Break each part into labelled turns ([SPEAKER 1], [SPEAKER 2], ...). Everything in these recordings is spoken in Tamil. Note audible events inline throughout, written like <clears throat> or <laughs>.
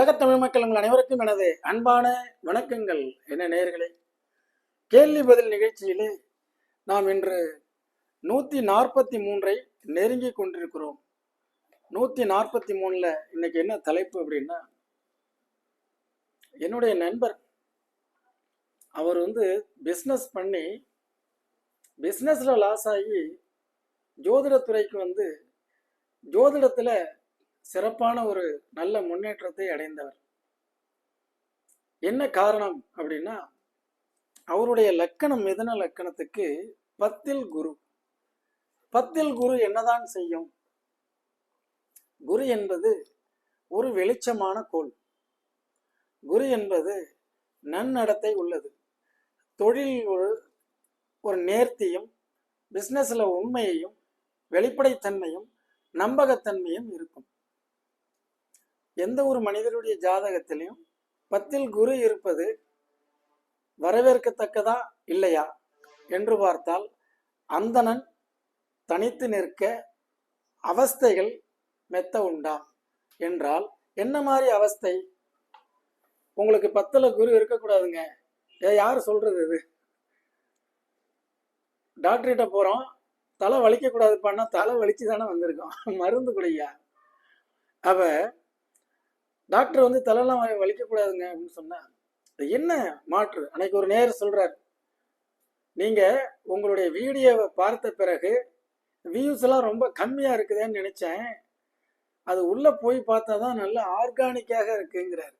[SPEAKER 1] உலகத் தமிழ் மக்கள் உங்கள் அனைவருக்கும் எனது அன்பான வணக்கங்கள். என்ன நேயர்களே கேள்வி பதில் நிகழ்ச்சியிலே நாம் இன்று நூற்றி நாற்பத்தி மூன்றை நெருங்கி கொண்டிருக்கிறோம். நூற்றி நாற்பத்தி மூணில் இன்னைக்கு என்ன தலைப்பு அப்படின்னா என்னுடைய நண்பர் அவர் வந்து பிஸ்னஸ் பண்ணி பிஸ்னஸில் லாஸ் ஆகி ஜோதிடத்துறைக்கு வந்து ஜோதிடத்தில் சிறப்பான ஒரு நல்ல முன்னேற்றத்தை அடைந்தவர். என்ன காரணம் அப்படின்னா அவருடைய லக்கணம் மிதன லக்கணத்துக்கு பத்தில் குரு. பத்தில் குரு என்னதான் செய்யும்? குரு என்பது ஒரு வெளிச்சமான கோள். குரு என்பது நன்னடத்தை உள்ளது. தொழில் ஒரு ஒரு நேர்த்தியும் பிஸ்னஸில் உண்மையையும் வெளிப்படைத்தன்மையும் நம்பகத்தன்மையும் இருக்கும். எந்த ஒரு மனிதருடைய ஜாதகத்திலையும் பத்தில் குரு இருப்பது வரவேற்கத்தக்கதா இல்லையா என்று பார்த்தால் அந்தணன் தனித்து நிற்க அவஸ்தைகள் மெத்த உண்டா? என்றால் என்ன மாதிரி அவஸ்தை? உங்களுக்கு பத்தில் குரு இருக்கக்கூடாதுங்க. ஏ யார் சொல்றது இது? டாக்டர்கிட்ட போகிறோம் தலை வலிக்கக்கூடாது பண்ணால் தலை வலிச்சு தானே வந்திருக்கோம். <laughs> மருந்து குடியா அவ டாக்டர் வந்து தலைலாம் வலிக்கக்கூடாதுங்க அப்படின்னு சொன்னால் என்ன மாற்று? அன்னைக்கு ஒரு நேரம் சொல்கிறார் நீங்கள் உங்களுடைய வீடியோவை பார்த்த பிறகு வியூஸ் எல்லாம் ரொம்ப கம்மியாக இருக்குதேன்னு நினச்சேன். அது உள்ளே போய் பார்த்தா தான் நல்ல ஆர்கானிக்காக இருக்குங்கிறாரு.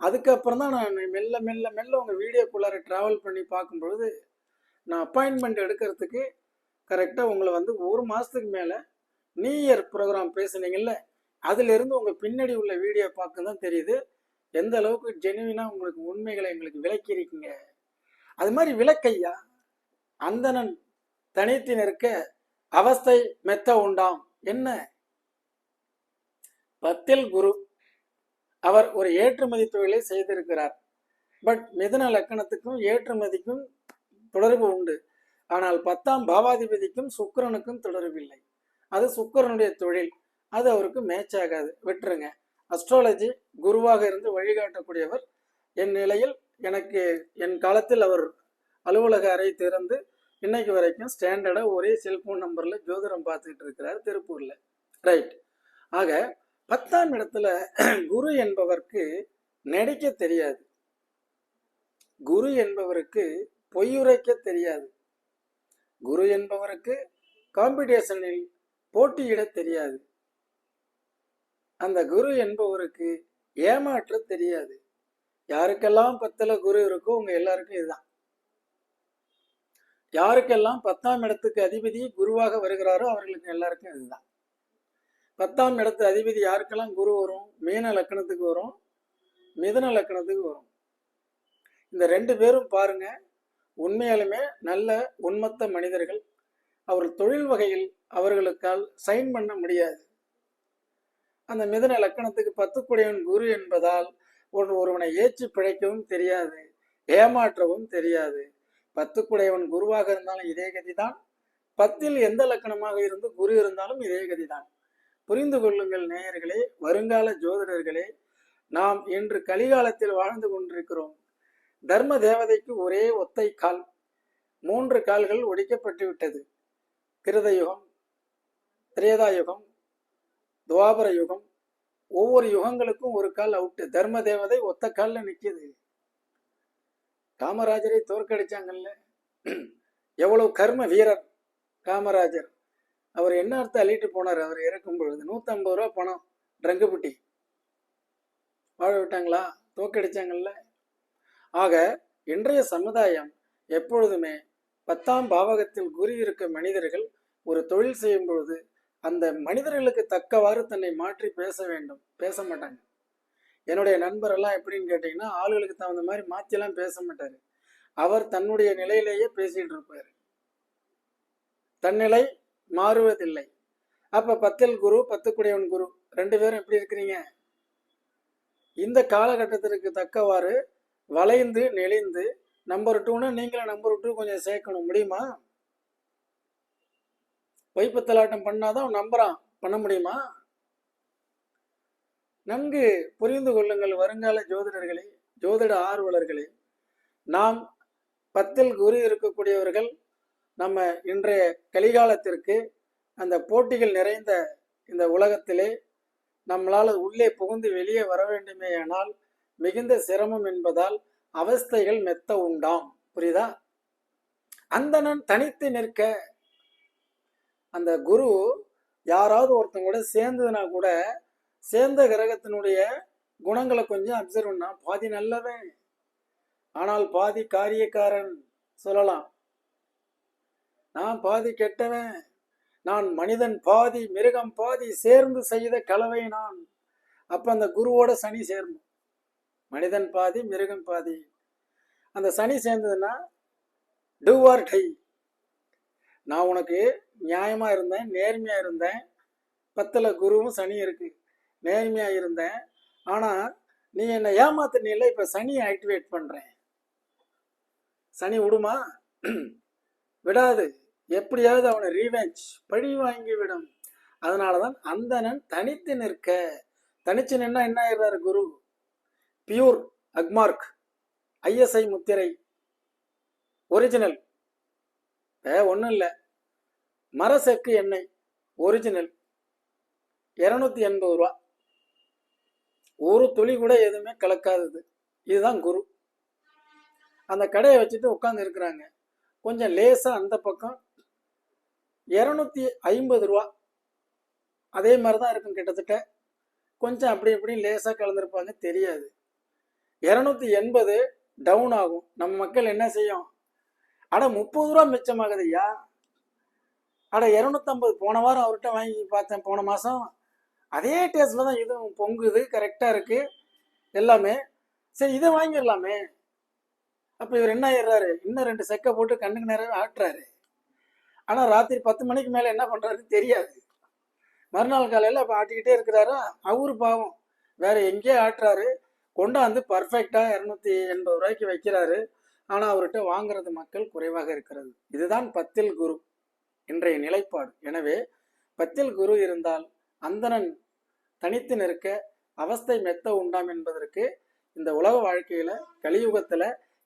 [SPEAKER 1] அதுக்கப்புறம் தான் நான் மெல்ல மெல்ல மெல்ல உங்கள் வீடியோக்குள்ளார ட்ராவல் பண்ணி பார்க்கும்பொழுது நான் அப்பாயின்மெண்ட் எடுக்கிறதுக்கு கரெக்டாக உங்களை வந்து ஒரு மாதத்துக்கு மேலே நியூ இயர் ப்ரோக்ராம் பேசுனீங்கல்ல அதிலிருந்து உங்கள் பின்னாடி உள்ள வீடியோ பார்க்க தான் தெரியுது. எந்த அளவுக்கு ஜெனுவினாக உங்களுக்கு உண்மைகளை எங்களுக்கு விளக்கியிருக்கீங்க. அது மாதிரி விளக்கையா? அந்தணன் தனித்து நிற்க அவஸ்தை மெத்த உண்டாம். என்ன? பத்தில் குரு. அவர் ஒரு ஏற்றுமதி தொழிலை செய்திருக்கிறார். பட் மிதன லக்கணத்துக்கும் ஏற்றுமதிக்கும் தொடர்பு உண்டு. ஆனால் பத்தாம் பாவாதிபதிக்கும் சுக்கிரனுக்கும் தொடர்பில்லை. அது சுக்கரனுடைய தொழில். அது அவருக்கு மேட்ச் ஆகாது. விட்டுருங்க. அஸ்ட்ராலஜி குருவாக இருந்து வழிகாட்டக்கூடியவர் என் நிலையில் எனக்கு என் காலத்தில் அவர் அலுவலக அறை திறந்து இன்னைக்கு வரைக்கும் ஸ்டாண்டர்டாக ஒரே செல்போன் நம்பரில் ஜோதிடம் பார்த்துக்கிட்டு இருக்கிறார் திருப்பூரில். ரைட் ஆக பத்தாம் இடத்துல குரு என்பவருக்கு நடிக்க தெரியாது. குரு என்பவருக்கு பொய்யுரைக்க தெரியாது. குரு என்பவருக்கு காம்படிஷனில் போட்டியிட தெரியாது. அந்த குரு என்பவருக்கு ஏமாற்ற தெரியாது. யாருக்கெல்லாம் பத்துல குரு இருக்கோ உங்க எல்லாருக்கும் இதுதான். யாருக்கெல்லாம் பத்தாம் இடத்துக்கு அதிபதி குருவாக வருகிறாரோ அவர்களுக்கு எல்லாருக்கும் இதுதான். பத்தாம் இடத்து அதிபதி யாருக்கெல்லாம் குரு வரும்? மீன லக்கணத்துக்கு வரும் மிதன லக்கணத்துக்கு வரும். இந்த ரெண்டு பேரும் பாருங்க உண்மையாலுமே நல்ல உண்மத்த மனிதர்கள். அவர்கள் தொழில் வகையில் அவர்களுக்கால் சைன் பண்ண முடியாது. அந்த மிதன லக்கணத்துக்கு பத்துக்குடையவன் குரு என்பதால் ஒரு ஒருவனை ஏற்றி பிழைக்கவும் தெரியாது ஏமாற்றவும் தெரியாது. பத்துக்குடையவன் குருவாக இருந்தாலும் இதே கதிதான். பத்தில் எந்த லக்கணமாக இருந்து குரு இருந்தாலும் இதே கதிதான். புரிந்து கொள்ளுங்கள் நேயர்களே வருங்கால ஜோதிடர்களே நாம் இன்று கலிகாலத்தில் வாழ்ந்து கொண்டிருக்கிறோம். தர்ம தேவதைக்கு ஒரே ஒத்தை கால். மூன்று கால்கள் ஒடிக்கப்பட்டு விட்டது கிருதயுகம் திரேதாயுகம் திரேதா யுகம் துவாபர யுகம். ஒவ்வொரு யுகங்களுக்கும் ஒரு கால் அவுட்டு தர்ம தேவதை ஒத்த காலில் நிற்கிது காமராஜரை தோற்கடிச்சாங்கல்ல. எவ்வளவு கர்ம வீரர் காமராஜர். அவர் என்ன அர்த்தம் அள்ளிட்டு போனார்? அவர் இறக்கும் பொழுது. நூற்றம்பது ரூபா பணம். ட்ரங்குபுட்டி வாழ விட்டாங்களா? தோக்கடிச்சாங்கல்ல ஆக இன்றைய சமுதாயம் எப்பொழுதுமே பத்தாம் பாவகத்தில் குரு இருக்க மனிதர்கள் ஒரு தொழில் செய்யும் பொழுது அந்த மனிதர்களுக்கு தக்கவாறு தன்னை மாற்றி பேச வேண்டும். பேச மாட்டாங்க. என்னுடைய நண்பரெல்லாம் எப்படின்னு கேட்டிங்கன்னா ஆளுகளுக்கு தகுந்த மாதிரி மாற்றிலாம் பேச மாட்டார். அவர் தன்னுடைய நிலையிலேயே பேசிட்டு இருப்பார். தன்னிலை மாறுவதில்லை. அப்ப பத்தில் குரு பத்துக்குடையவன் குரு ரெண்டு பேரும் எப்படி இருக்கிறீங்க? இந்த காலகட்டத்திற்கு தக்கவாறு வளைந்து நெளிந்து நம்பர் டூன்னு நீங்களும் நம்பர் டூ கொஞ்சம் சேர்க்கணும். முடியுமா? வைப்பத்தலாட்டம் பண்ணாதான் அவன் நம்புறான். பண்ண முடியுமா? நன்கு புரிந்து கொள்ளுங்கள் வருங்கால ஜோதிடர்களே ஜோதிட ஆர்வலர்களே. நாம் பத்தில் குரு இருக்கக்கூடியவர்கள் நம்ம இன்றைய கலிகாலத்திற்கு அந்த போட்டிகள் நிறைந்த இந்த உலகத்திலே நம்மளால் உள்ளே புகுந்து வெளியே வர வேண்டுமேயானால் மிகுந்த சிரமம் என்பதால் அவஸ்தைகள் மெத்த உண்டாம். புரியுதா? அந்தணன் தனித்து நிற்க அந்த குரு யாராவது ஒருத்தங்க கூட சேர்ந்ததுனா கூட சேர்ந்த கிரகத்தினுடைய குணங்களை கொஞ்சம் அப்சர்வ் பண்ணா பாதி நல்லவன். ஆனால் பாதி காரியக்காரன் சொல்லலாம். நான் பாதி கெட்டவன். நான் மனிதன் பாதி மிருகம் பாதி சேர்ந்து செய்த கலவை நான். அப்ப அந்த குருவோட சனி சேரணும். மனிதன் பாதி மிருகம் பாதி. அந்த சனி சேர்ந்ததுன்னா டூ ஆர் டை நான் உனக்கு நியாயமா இருந்தேன் நேர்மையா இருந்தேன். பத்துல குருவும் சனி இருக்கு. நேர்மையா இருந்தேன். ஆனா நீ என்னை ஏமாத்தினில இப்ப சனியை ஆக்டிவேட் பண்றேன். சனி விடுமா? <clears throat> விடாது. எப்படியாவது அவனை ரீவெஞ்ச் பழி வாங்கி விடும். அதனாலதான் அந்தனன் தனித்து நிற்க. தனிச்சு நின்னா என்ன ஆயிடுறாரு குரு? பியூர் அக்மார்க் ஐஎஸ்ஐ முத்திரை. ஒரிஜினல் ஒன்றும் இல்லை. மரசெக்கு எண்ணெய் ஒரிஜினல் இரநூத்தி எண்பது ரூபா. ஒரு துளி கூட எதுவுமே கலக்காதது. இதுதான் குரு. அந்த கடையை வச்சுட்டு உட்காந்து இருக்கிறாங்க. கொஞ்சம் லேசாக அந்த பக்கம் இரநூத்தி ஐம்பது ரூபா. அதே மாதிரி தான் இருக்கும் கிட்டத்தட்ட. கொஞ்சம் அப்படி இப்படி லேசாக கலந்துருப்பாங்க தெரியாது. இரநூத்தி எண்பது டவுன் ஆகும். நம்ம மக்கள் என்ன செய்யும்? ஆனால் முப்பது ரூபா மிச்சமாகுது ஐயா. அட இரநூத்தம்பது போன வாரம் அவர்கிட்ட வாங்கி பார்த்தேன் போன மாதம் அதே டேஸ்ட்டில் தான் இதுவும் பொங்குது கரெக்டாக இருக்குது எல்லாமே. சரி இதை வாங்கிடலாமே. அப்போ இவர் என்ன ஆயிடுறாரு? இன்னும் ரெண்டு செக்கை போட்டு கண்ணுக்கு நேரம் ஆட்டுறாரு. ஆனால் ராத்திரி பத்து மணிக்கு மேலே என்ன பண்ணுறாருன்னு தெரியாது. மறுநாள் காலையில் அப்போ ஆட்டிக்கிட்டே இருக்கிறாரு? அவரு பாவம். வேற எங்கேயோ ஆட்டுறாரு. கொண்டாந்து பர்ஃபெக்டாக இரநூத்தி எண்பது ரூபாய்க்கு வைக்கிறாரு. ஆனால் அவர்கிட்ட வாங்குறது மக்கள் குறைவாக இருக்கிறது. இதுதான் பத்தில் குரு. இன்றைய நிலைப்பாடு. எனவே பத்தில் குரு இருந்தால் அந்தணன் தனித்து நிற்க அவஸ்தை மெத்த உண்டாம் என்பதற்கு இந்த உலக வாழ்க்கையில கலியுகத்துல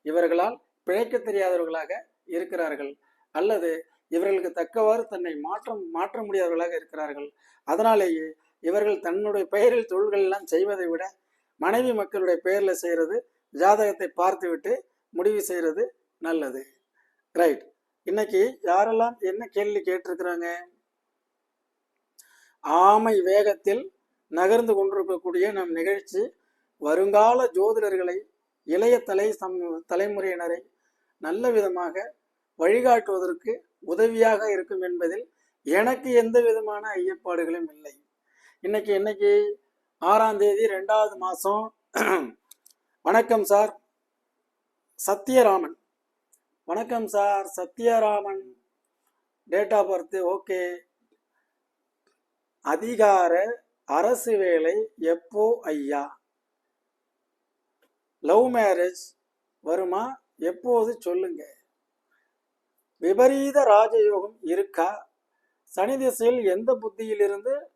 [SPEAKER 1] இவர்களால் பிழைக்க தெரியாதவர்களாக இருக்கிறார்கள். அல்லது இவர்களுக்கு தக்கவாறு தன்னை மாற்றம் மாற்ற முடியாதவர்களாக இருக்கிறார்கள். அதனாலேயே இவர்கள் தன்னுடைய பெயரில் தொழில்கள் எல்லாம் செய்வதை விட மனைவி மக்களுடைய பெயரில் செய்கிறது ஜாதகத்தை பார்த்துவிட்டு முடிவு செய்கிறது நல்லது. ரைட் இன்னைக்கு யாரெல்லாம் என்ன கேள்வி கேட்டிருக்கிறாங்க? ஆமை வேகத்தில் நகர்ந்து கொண்டிருக்கக்கூடிய நம் நிகழ்ச்சி வருங்கால ஜோதிடர்களை இளைய தலை சம் தலைமுறையினரை நல்ல விதமாக வழிகாட்டுவதற்கு உதவியாக இருக்கும் என்பதில் எனக்கு எந்த விதமான ஐயப்பாடுகளும் இல்லை. இன்னைக்கு இன்னைக்கு ஆறாம் தேதி ரெண்டாவது மாதம் <clears throat> வணக்கம் சார். சத்யராமன். வணக்கம் sir. Sathyaraman. Date of birth okay அதிகார அரசு வேலை எப்போ ஐயா? லவ் மேரேஜ் வருமா? எப்போது? சொல்லுங்க. விபரீத ராஜயோகம் இருக்கா? சனி திசையில் எந்த புத்தியிலிருந்து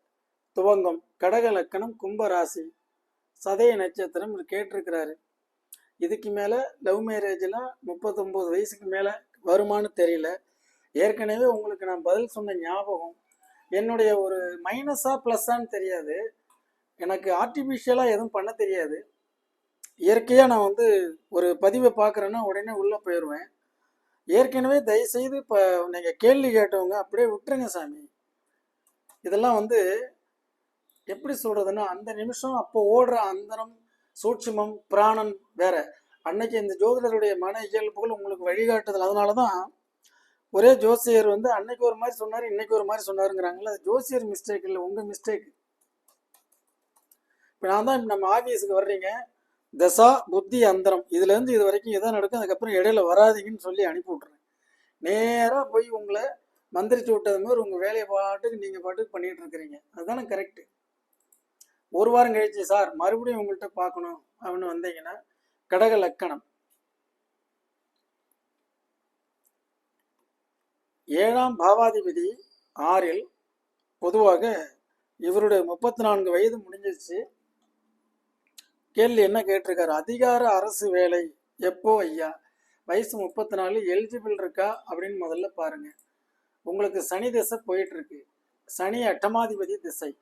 [SPEAKER 1] துவங்கும்? கடக லக்கணம் கும்பராசி. சதய நட்சத்திரம் கேட்டிருக்கிறாரு. இதுக்கு மேலே லவ் மேரேஜ்லாம் முப்பத்தொம்போது வயசுக்கு மேலே வருமானு தெரியல. ஏற்கனவே உங்களுக்கு நான் பதில் சொன்ன ஞாபகம் என்னுடைய ஒரு மைனஸா ப்ளஸ்ஸான்னு தெரியாது. எனக்கு ஆர்டிஃபிஷியலாக எதுவும் பண்ண தெரியாது. இயற்கையாக நான் வந்து ஒரு பதிவை பார்க்குறேன்னா உடனே உள்ளே போயிடுவேன் ஏற்கனவே தயவுசெய்து இப்போ நீங்கள் கேள்வி கேட்டவங்க அப்படியே விட்டுருங்க சாமி. இதெல்லாம் வந்து எப்படி சொல்கிறதுன்னா அந்த நிமிஷம் அப்போ ஓடுற அந்தரம் சூட்சுமம் பிராணன் வேற. அன்னைக்கு இந்த ஜோதிடருடைய மன இயல்புகள் உங்களுக்கு வழிகாட்டுதல். அதனால தான் ஒரே ஜோசியர் வந்து அன்னைக்கு ஒரு மாதிரி சொன்னார் இன்னைக்கு ஒரு மாதிரி சொன்னாருங்கிறாங்களே அது ஜோசியர் மிஸ்டேக் இல்லை உங்கள் மிஸ்டேக் இப்போ நான் தான் நம்ம ஆஃபீஸுக்கு வர்றீங்க. தசா புத்தி அந்தரம். இதுலேருந்து இது வரைக்கும் எதாவது நடக்கும் அதுக்கப்புறம் இடையில வராதீங்கன்னு சொல்லி அனுப்பி விட்றேன் நேராக போய் உங்களை மந்திரிச்சு விட்டது மாதிரி உங்கள் வேலையை பாட்டுக்கு நீங்கள் பாட்டுக்கு பண்ணிட்டு இருக்கிறீங்க. அதுதானே கரெக்டு ஒரு வாரம் கழிச்சு சார் மறுபடியும் உங்கள்கிட்ட பார்க்கணும் அப்படின்னு வந்தீங்கன்னா கடக லக்கணம். ஏழாம் பாவாதிபதி ஆறில் பொதுவாக இவருடைய முப்பத்தி நான்கு வயது முடிஞ்சிச்சு கேள்வி என்ன கேட்டிருக்காரு? அதிகார அரசு வேலை எப்போ ஐயா? வயசு முப்பத்தி நாலு எலிஜிபிள் இருக்கா? அப்படின்னு முதல்ல பாருங்க. உங்களுக்கு சனி திசை போயிட்டு இருக்கு. சனி அட்டமாதிபதி திசை.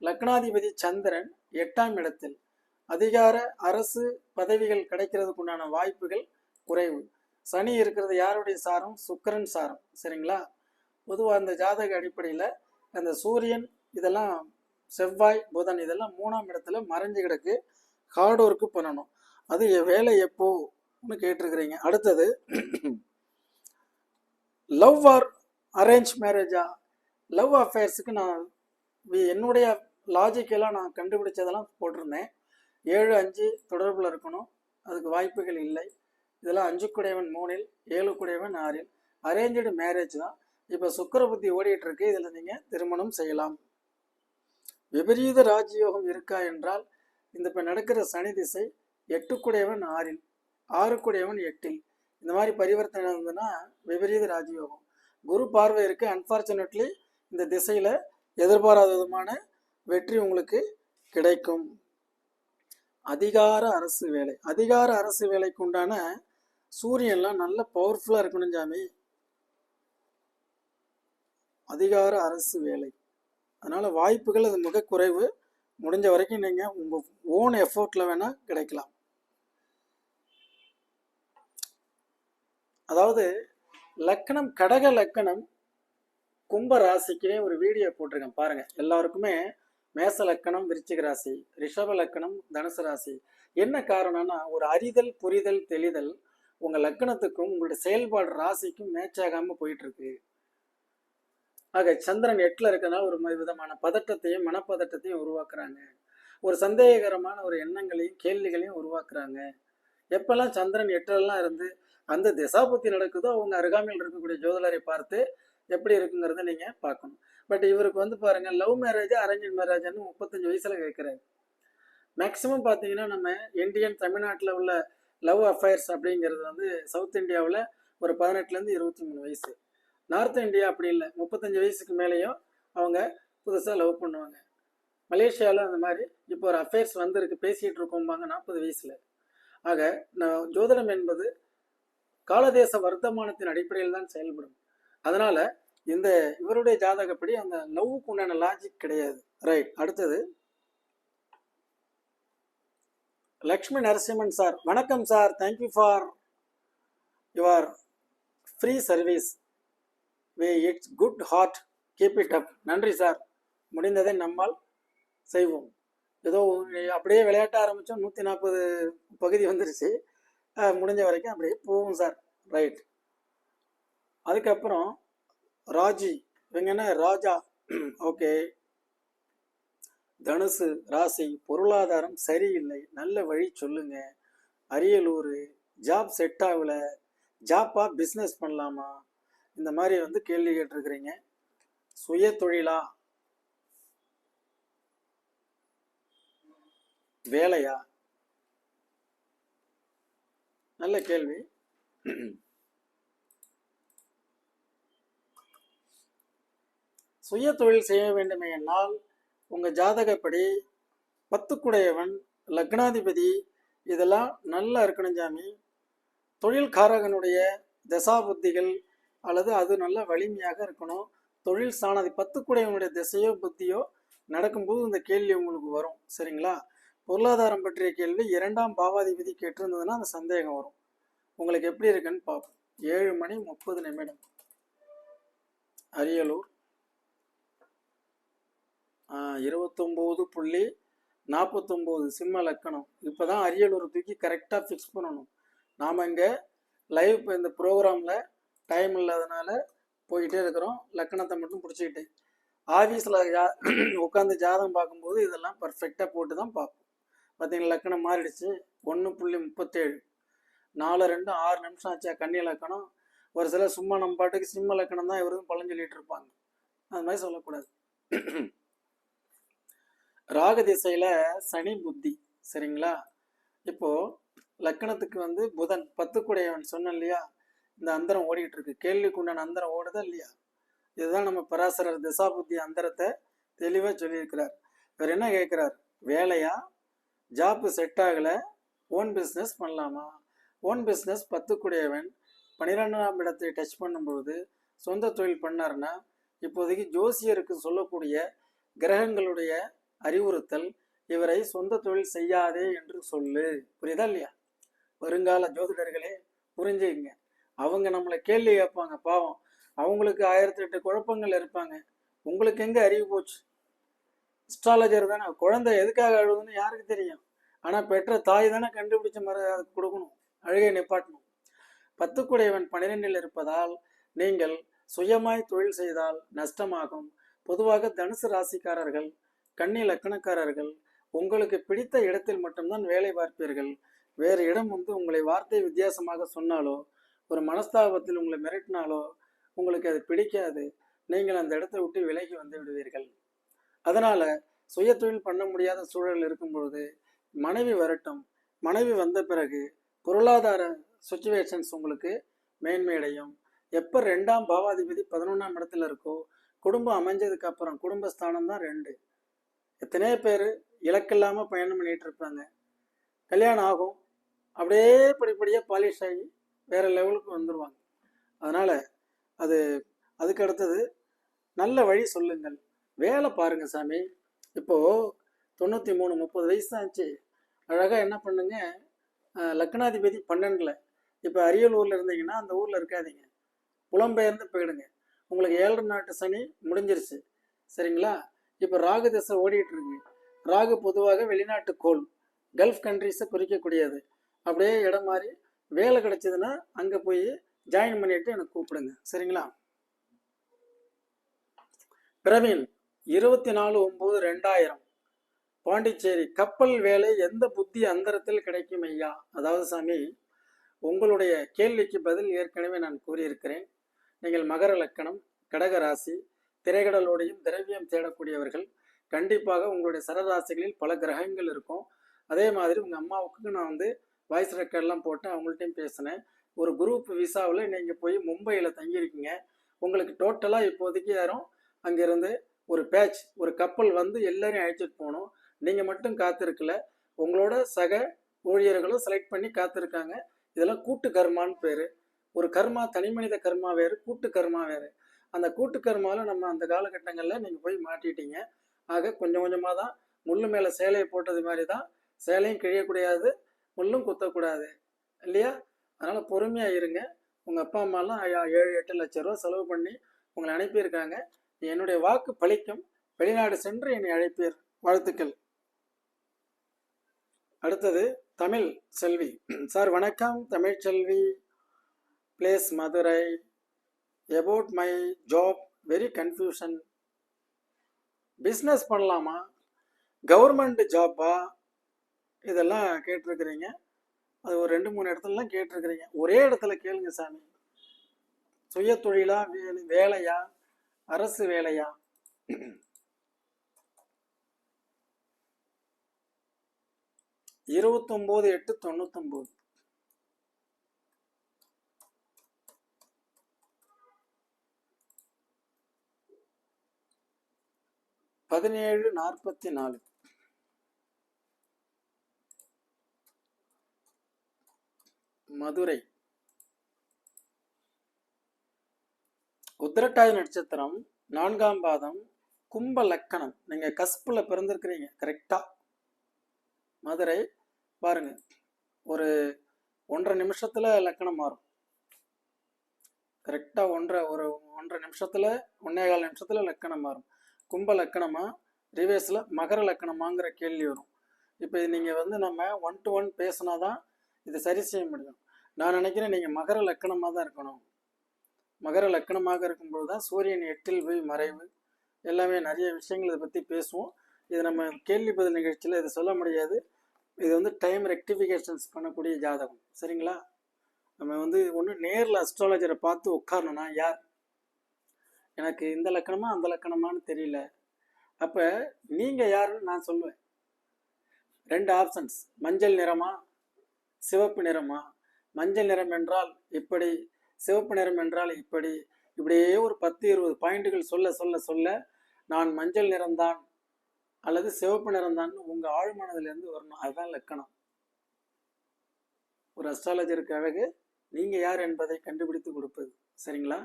[SPEAKER 1] லக்னாதிபதி சந்திரன் எட்டாம் இடத்தில். அதிகார அரசு பதவிகள் கிடைக்கிறதுக்கு உண்டான வாய்ப்புகள் குறைவு. சனி இருக்கிறது யாருடைய சாரம்? சுக்கரன் சாரம். சரிங்களா? பொதுவாக அந்த ஜாதக அடிப்படையில் அந்த சூரியன் இதெல்லாம் செவ்வாய் புதன் இதெல்லாம் மூணாம் இடத்துல மறைஞ்சு கிடக்கு. ஹார்ட் ஒர்க்கு பண்ணணும். அது வேலை எப்போன்னு கேட்டிருக்கிறீங்க. அடுத்தது லவ் ஆர் அரேஞ்ச் மேரேஜா? லவ் அஃபேர்ஸுக்கு நான் என்னுடைய லாஜிக்கெல்லாம் நான் கண்டுபிடிச்சதெல்லாம் போட்டிருந்தேன். ஏழு அஞ்சு தொடர்பில் இருக்கணும். அதுக்கு வாய்ப்புகள் இல்லை. இதெல்லாம் அஞ்சு குடையவன் மூணில் ஏழு குடையவன் ஆறில். அரேஞ்சு மேரேஜ் தான். இப்போ சுக்கர புத்தி ஓடிட்டு இருக்கு. இதில் நீங்கள் திருமணம் செய்யலாம். விபரீத ராஜயோகம் இருக்கா என்றால் இந்த இப்போ நடக்கிற சனி திசை எட்டுக்குடையவன் ஆறில் ஆறுக்குடையவன் எட்டில். இந்த மாதிரி பரிவர்த்தனை இருந்ததுன்னா விபரீத ராஜயோகம். குரு பார்வை இருக்கு. அன்ஃபார்ச்சுனேட்லி இந்த திசையில எதிர்பாராத விதமான வெற்றி உங்களுக்கு கிடைக்கும். அதிகார அரசு வேலை. அதிகார அரசு வேலைக்கு உண்டான சூரியன்லாம் நல்ல பவர்ஃபுல்லாக இருக்கணும் சாமி. அதிகார அரசு வேலை. அதனால் வாய்ப்புகள் அது மிக குறைவு. முடிஞ்ச வரைக்கும் நீங்கள் உங்கள் ஓன் எஃபோர்ட்டில் வேணால் கிடைக்கலாம். அதாவது லக்கணம் கடக லக்கணம் கும்ப ராசிக்குனே ஒரு வீடியோ போட்டிருக்கேன் பாருங்க. எல்லாருக்குமே மேச லக்கணம் விருச்சிக ராசி ரிஷப லக்கணம் தனுசு ராசி. என்ன காரணம்னா ஒரு அறிதல் புரிதல் தெளிதல் உங்க லக்கணத்துக்கும் உங்களுடைய செயல்பாடு ராசிக்கும் மேட்ச் ஆகாமல் போயிட்டு இருக்கு ஆக சந்திரன் எட்டுல இருக்கனால ஒரு விதமான பதட்டத்தையும் மனப்பதட்டத்தையும் உருவாக்குறாங்க. ஒரு சந்தேககரமான ஒரு எண்ணங்களையும் கேள்விகளையும் உருவாக்குறாங்க. எப்பெல்லாம் சந்திரன் எட்டுலலாம் இருந்து அந்த திசாபத்தி நடக்குதோ அவங்க அருகாமையில் இருக்கக்கூடிய ஜோதிடரை பார்த்து எப்படி இருக்குங்கிறத நீங்கள் பார்க்கணும். பட் இவருக்கு வந்து பாருங்கள் லவ் மேரேஜ் அரேஞ்ச் மேரேஜ்னு முப்பத்தஞ்சு வயசில் கேட்குறாரு. மேக்சிமம் பார்த்தீங்கன்னா நம்ம இந்தியன் தமிழ்நாட்டில் உள்ள லவ் அஃபேர்ஸ் அப்படிங்கிறது வந்து சவுத் இந்தியாவில் ஒரு பதினெட்டுலேருந்து இருபத்தி மூணு வயசு. நார்த் இந்தியா அப்படி இல்லை. முப்பத்தஞ்சு வயசுக்கு மேலேயும் அவங்க புதுசாக லவ் பண்ணுவாங்க. மலேசியாவில் அந்த மாதிரி இப்போ ஒரு அஃபேர்ஸ் வந்திருக்கு பேசிகிட்டு இருக்கோம்பாங்க நாற்பது வயசில். ஆக நான் ஜோதிடம் என்பது காலதேச வர்த்தமானத்தின் அடிப்படையில் தான் செயல்படும். அதனால இந்த இவருடைய ஜாதகப்படி அந்த லவ்வுக்கு உண்டான லாஜிக் கிடையாது. ரைட் அடுத்தது லக்ஷ்மி நரசிம்மன் சார் வணக்கம் sir thank you for your free service way it's good heart keep it up நன்றி சார் முடிந்ததை நம்மால் செய்வோம். ஏதோ அப்படியே விளையாட்ட ஆரம்பித்தோம் நூற்றி நாற்பது பகுதி வந்துருச்சு. முடிஞ்ச வரைக்கும் அப்படியே போவோம் சார் ரைட் அதுக்கப்புறம் ராஜி இவங்க என்ன ராஜா <clears throat> ஓகே தனுசு ராசி பொருளாதாரம் சரியில்லை. நல்ல வழி சொல்லுங்க. அரியலூர் ஜாப் செட் ஆகல. ஜாப்பா பிஸ்னஸ் பண்ணலாமா? இந்த மாதிரி வந்து கேள்வி கேட்டிருக்கிறீங்க. சுய தொழிலா? வேலையா? நல்ல கேள்வி. <clears throat> சுய தொழில் செய்ய வேண்டுமே என்னால் உங்கள் ஜாதகப்படி பத்துக்குடையவன் லக்னாதிபதி இதெல்லாம் நல்லா இருக்கணும் சாமி. தொழில்காரகனுடைய தசா புத்திகள் அல்லது அது நல்ல வலிமையாக இருக்கணும். தொழில் சாணாதி பத்துக்குடையவனுடைய திசையோ புத்தியோ நடக்கும்போது இந்த கேள்வி உங்களுக்கு வரும். சரிங்களா? பொருளாதாரம் பற்றிய கேள்வி இரண்டாம் பாவாதிபதி கேட்டிருந்ததுன்னா அந்த சந்தேகம் வரும். உங்களுக்கு எப்படி இருக்குன்னு பார்ப்போம். ஏழு மணி முப்பது நிமிடம். அரியலூர். இருபத்தொம்போது புள்ளி நாற்பத்தொம்போது சிம்ம லக்கணம். இப்போ தான் அரியலூர் தூக்கி கரெக்டாக ஃபிக்ஸ் பண்ணணும். நாம் இங்கே லைவ் இப்போ இந்த ப்ரோக்ராமில் டைம் இல்லாதனால போயிட்டே இருக்கிறோம். லக்கணத்தை மட்டும் பிடிச்சிக்கிட்டு. ஆஃபீஸில் ஜா <clears throat> உட்காந்து ஜாதகம் பார்க்கும்போது இதெல்லாம் பர்ஃபெக்டாக போட்டு தான் பார்ப்போம். பார்த்தீங்கன்னா லக்கணம் மாறிடுச்சு. ஒன்று புள்ளி முப்பத்தேழு. நாலு ரெண்டு ஆறு நிமிஷம் ஆச்சா. கன்னி லக்கணம். ஒரு சில சும்மா நம்ம பாட்டுக்கு சிம்ம லக்கணம் தான் இவரும் பலன் சொல்லிட்டு இருப்பாங்க. அது மாதிரி சொல்லக்கூடாது. <clears throat> ராக திசையில சனி புத்தி சரிங்களா? இப்போ லக்கணத்துக்கு வந்து புதன் பத்துக்குடையவன் சொன்னேன் இல்லையா? இந்த அந்தரம் ஓடிட்டு இருக்கு. கேள்விக்கு உண்டான அந்தரம் ஓடுதா இல்லையா? இதுதான் நம்ம பராசரர் திசா புத்தி அந்தரத்தை தெளிவா சொல்லியிருக்கிறார். இவர் என்ன கேட்கிறார்? வேலையா? ஜாப்பு செட் ஆகலை. ஓன் பிஸ்னஸ் பண்ணலாமா? ஓன் பிஸ்னஸ் பத்துக்குடையவன் பன்னிரெண்டாம் இடத்தை டச் பண்ணும்பொழுது சொந்த தொழில் பண்ணாருன்னா இப்போதைக்கு ஜோசியருக்கு சொல்லக்கூடிய கிரகங்களுடைய அறிவுறுத்தல் இவரை சொந்த தொழில் செய்யாதே என்று சொல்லு. புரியுதா இல்லையா? வருங்கால ஜோதிடர்களே புரிஞ்சுங்க அவங்க நம்மளை கேள்வி கேட்பாங்க பாவம். அவங்களுக்கு ஆயிரத்தி எட்டு குழப்பங்கள் இருப்பாங்க. உங்களுக்கு எங்க அறிவு போச்சு? அஸ்ட்ராலஜர் தானே. குழந்தை எதுக்காக அழுகுதுன்னு யாருக்கு தெரியும்? ஆனா பெற்ற தாய் தானே கண்டுபிடிச்ச மாதிரி அதுக்கு கொடுக்கணும். அழுகை நிப்பாட்டணும். பத்துக்குடையவன் பன்னிரெண்டில் இருப்பதால் நீங்கள் சுயமாய் தொழில் செய்தால் நஷ்டமாகும். பொதுவாக தனுசு ராசிக்காரர்கள் கன்னி லக்கணக்காரர்கள் உங்களுக்கு பிடித்த இடத்தில் மட்டும்தான் வேலை பார்ப்பீர்கள். வேறு இடம் வந்து உங்களை வார்த்தை வித்தியாசமாக சொன்னாலோ ஒரு மனஸ்தாபத்தில் உங்களை மிரட்டினாலோ உங்களுக்கு அது பிடிக்காது. நீங்கள் அந்த இடத்தை விட்டு விலகி வந்து விடுவீர்கள். அதனால சுய தொழில் பண்ண முடியாத சூழல் இருக்கும் பொழுது மனைவி வரட்டும். மனைவி வந்த பிறகு பொருளாதார சுச்சுவேஷன்ஸ் உங்களுக்கு மேன்மையடையும் எப்போ ரெண்டாம் பாவாதிபதி பதினொன்றாம் இடத்துல இருக்கோ குடும்பம் அமைஞ்சதுக்கு அப்புறம் குடும்பஸ்தானம் தான் ரெண்டு. எத்தனையோ பேர் இலக்கில்லாமல் பயணம் பண்ணிகிட்டு இருப்பாங்க. கல்யாணம் ஆகும். அப்படியே படிப்படியாக பாலிஷ் ஆகி வேறு லெவலுக்கு வந்துடுவாங்க அதனால் அது அதுக்கு அடுத்தது நல்ல வழி சொல்லுங்கள். வேலை பாருங்கள் சாமி. இப்போது தொண்ணூற்றி மூணு முப்பது வயசு தான் ஆச்சு அழகாக என்ன பண்ணுங்க? லக்னாதிபதி பன்னெண்டில். இப்போ அரியலூரில் இருந்தீங்கன்னா அந்த ஊரில் இருக்காதீங்க. புலம்பெயர்ந்து போயிடுங்க. உங்களுக்கு ஏழரை நாட்டு சனி முடிஞ்சிருச்சு. சரிங்களா? இப்போ ராகு திசை ஓடிட்டு இருக்கு. ராகு பொதுவாக வெளிநாட்டு கோள். கல்ஃப் கண்ட்ரிஸை குறிக்கக்கூடியது. அப்படியே இடம் மாறி வேலை கிடைச்சதுன்னா அங்கே போய் ஜாயின் பண்ணிட்டு எனக்கு கூப்பிடுங்க. சரிங்களா? பிரவீன் இருபத்தி நாலு ஒம்பது ரெண்டாயிரம். பாண்டிச்சேரி கப்பல் வேலை எந்த புத்தி அந்தரத்தில் கிடைக்கும் ஐயா? அதாவது சாமி உங்களுடைய கேள்விக்கு பதில் ஏற்கனவே நான் கூறியிருக்கிறேன். நீங்கள் மகர லக்கணம் கடக திரைகடலோடையும் திரைக்கடலோடையும் திரவியம் தேடக்கூடியவர்கள் கண்டிப்பாக உங்களுடைய சரராசிகளில் பல கிரகங்கள் இருக்கும். அதே மாதிரி உங்கள் அம்மாவுக்கு நான் வந்து வாய்ஸ் ரெக்கார்ட்லாம் போட்டு அவங்கள்ட்டையும் பேசினேன். ஒரு குரூப் விசாவில் நீங்கள் போய் மும்பையில் தங்கியிருக்கீங்க. உங்களுக்கு டோட்டலாக இப்போதைக்கு யாரும் அங்கேருந்து ஒரு பேட்ச் ஒரு கப்பல் வந்து எல்லாரையும் அழைச்சிட்டு போகணும். நீங்கள் மட்டும் காத்திருக்கல. உங்களோட சக ஊழியர்களும் செலக்ட் பண்ணி காத்திருக்காங்க. இதெல்லாம் கூட்டு கர்மான்னு பேர். ஒரு கர்மா தனி மனித கர்மா வேறு கூட்டு கர்மா வேறு. அந்த கூட்டுக்கருமால நம்ம அந்த காலகட்டங்களில் நீங்கள் போய் மாட்டிட்டீங்க. ஆக கொஞ்சம் கொஞ்சமாக தான் முள்ளு மேலே சேலையை போட்டது மாதிரி தான் சேலையும் கிழியக்கூடாது முள்ளும் குத்தக்கூடாது இல்லையா? அதனால் பொறுமையாக இருங்க. உங்கள் அப்பா அம்மாலாம் ஐயா- ஏழு எட்டு லட்ச ரூபா செலவு பண்ணி உங்களை அனுப்பியிருக்காங்க. என்னுடைய வாக்கு பழிக்கும். வெளிநாடு சென்று என்னை அழைப்பீர். வாழ்த்துக்கள். அடுத்தது தமிழ் செல்வி. சார் வணக்கம். Tamil Selvi. Place Madurai. About my job very confusion business பண்ணலாமா? கவர்மெண்ட் ஜாப்பா இதெல்லாம் கேட்டிருக்கிறீங்க. அது ஒரு ரெண்டு மூணு இடத்துலலாம் கேட்டிருக்கிறீங்க. ஒரே இடத்துல கேளுங்க சாமி. சுய தொழிலா வேலை வேலையா? அரசு வேலையா? இருபத்தொம்போது எட்டு தொண்ணூத்தொம்போது. பதினேழு நாற்பத்தி நாலு மதுரை. உத்திரட்டாதி நட்சத்திரம் நான்காம் பாதம் கும்ப லக்கணம். நீங்க கஸ்புல பிறந்திருக்கிறீங்க கரெக்டா மதுரை பாருங்க. ஒரு ஒன்றரை நிமிஷத்துல லக்கணம் மாறும். கரெக்டா ஒன்றரை ஒரு ஒன்றரை நிமிஷத்துல ஒன்னே கால் நிமிஷத்துல லக்கணம் மாறும். கும்ப லக்கணமா ரிவேஸில் மகர லக்கணமாங்கிற கேள்வி வரும். இப்போ நீங்கள் வந்து நம்ம ஒன் டு ஒன் பேசினா தான் இதை சரி செய்ய முடியும். நான் நினைக்கிறேன் நீங்கள் மகர லக்கணமாக தான் இருக்கணும். மகர லக்கணமாக இருக்கும்போது தான் சூரியன் எட்டில் போய் மறைவு எல்லாமே நிறைய விஷயங்கள் இதை பற்றி பேசுவோம். இது நம்ம கேள்வி பதில் நிகழ்ச்சியில் இதை சொல்ல முடியாது. இது வந்து டைம் ரெக்டிஃபிகேஷன்ஸ் பண்ணக்கூடிய ஜாதகம். சரிங்களா? நம்ம வந்து ஒன்று நேரில் அஸ்ட்ராலஜரை பார்த்து உட்காரணும்னா யார்? எனக்கு இந்த லக்கணமா அந்த லக்கணமான்னு தெரியல. அப்போ நீங்கள் யாருன்னு நான் சொல்லுவேன். ரெண்டு ஆப்ஷன்ஸ் மஞ்சள் நிறமா சிவப்பு நிறமா? மஞ்சள் நிறம் என்றால் இப்படி சிவப்பு நிறம் என்றால் இப்படி இப்படியே ஒரு பத்து இருபது பாயிண்ட்டுகள் சொல்ல சொல்ல சொல்ல நான் மஞ்சள் நிறம்தான் அல்லது சிவப்பு நிறம்தான் உங்கள் ஆழ்மனதுலேருந்து வரணும். அதுதான் லக்கணம். ஒரு அஸ்ட்ராலஜருக்கு அழகு. நீங்கள் யார் என்பதை கண்டுபிடித்து கொடுப்பது. சரிங்களா?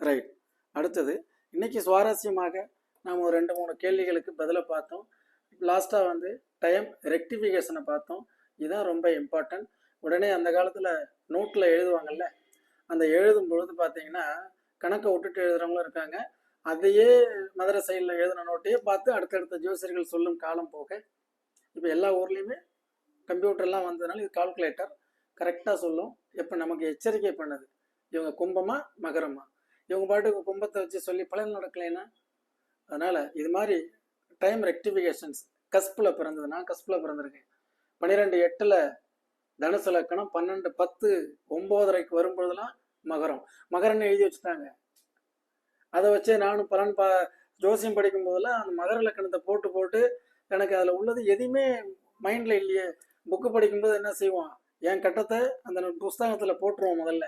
[SPEAKER 1] ரைட் அடுத்தது இன்னைக்கு சுவாரஸ்யமாக நாம் ஒரு ரெண்டு மூணு கேள்விகளுக்கு பதிலை பார்த்தோம். லாஸ்ட்டாக வந்து டைம் ரெக்டிஃபிகேஷனை பார்த்தோம். இதுதான் ரொம்ப இம்பார்ட்டன்ட் உடனே அந்த காலத்தில் நோட்டில் எழுதுவாங்கல்ல அந்த எழுதும் பொழுது பார்த்தீங்கன்னா கணக்கை விட்டுட்டு எழுதுறவங்களும் இருக்காங்க. அதையே மதுரை சைடில் எழுதின நோட்டையே பார்த்து அடுத்தடுத்த ஜோசியர்கள் சொல்லும் காலம் போக இப்போ எல்லா ஊர்லேயுமே கம்ப்யூட்டர்லாம் வந்ததுனால இது கால்குலேட்டர் கரெக்டாக சொல்லும். இப்போ நமக்கு எச்சரிக்கை பண்ணுது. இவங்க கும்பமா மகரமா? இவங்க பாட்டுக்கு கும்பத்தை வச்சு சொல்லி பலன் நடக்கலைன்னா அதனால் இது மாதிரி டைம் ரெக்டிஃபிகேஷன்ஸ் கஸ்பில் பிறந்தது. நான் கஸ்பில் பிறந்திருக்கேன். பன்னிரெண்டு எட்டில் தனுசு லக்கணம் பன்னெண்டு பத்து ஒம்போதரைக்கு வரும்பொழுதுலாம் மகரம். மகரன்னு எழுதி வச்சுட்டாங்க. அதை வச்சே நானும் பலன் பா ஜோசியம் படிக்கும் போதெல்லாம் அந்த மகர லக்கணத்தை போட்டு போட்டு எனக்கு அதில் உள்ளது எதையுமே மைண்டில் இல்லையே. புக்கு படிக்கும்போது என்ன செய்வோம் என் கட்டத்தை அந்த புஸ்தகத்தில் போட்டுருவோம் முதல்ல.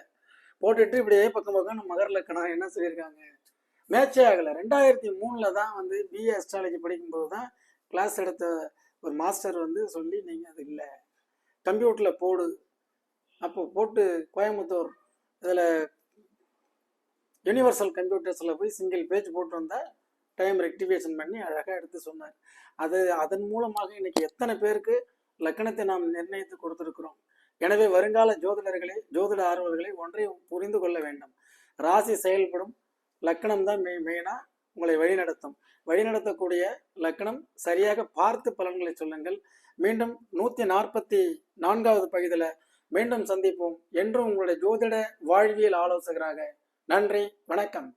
[SPEAKER 1] போட்டுட்டு இப்படியே பக்கம் பக்கம் நம்ம மகர லக்கணம் என்ன சொல்லியிருக்காங்க? மேட்சே ஆகலை. ரெண்டாயிரத்தி மூணில் தான் வந்து பிஏ அஸ்ட்ராலஜி படிக்கும்போது தான் கிளாஸ் எடுத்த ஒரு மாஸ்டர் வந்து சொல்லி நீங்கள் அது இல்லை. கம்ப்யூட்டரில் போடு. அப்போ போட்டு கோயம்புத்தூர் இதில் யூனிவர்சல் கம்ப்யூட்டர்ஸில் போய் சிங்கிள் பேஜ் போட்டு வந்தால் டைம் ரெக்டிவேஷன் பண்ணி அழகாக எடுத்து சொன்னார். அது அதன் மூலமாக இன்னைக்கு எத்தனை பேருக்கு லக்கணத்தை நாம் நிர்ணயித்து கொடுத்துருக்குறோம்? எனவே வருங்கால ஜோதிடர்களே ஜோதிட ஆர்வலர்களை ஒன்றை புரிந்து கொள்ள வேண்டும். ராசி செயல்படும் லக்கணம் தான் மெய் மெயினாக உங்களை வழிநடத்தும். வழிநடத்தக்கூடிய லக்கணம் சரியாக பார்த்து பலன்களை சொல்லுங்கள். மீண்டும் நூற்றி நாற்பத்தி நான்காவது பகுதியில் மீண்டும் சந்திப்போம். என்றும் உங்களுடைய ஜோதிட வாழ்வியல் ஆலோசகராக நன்றி வணக்கம்.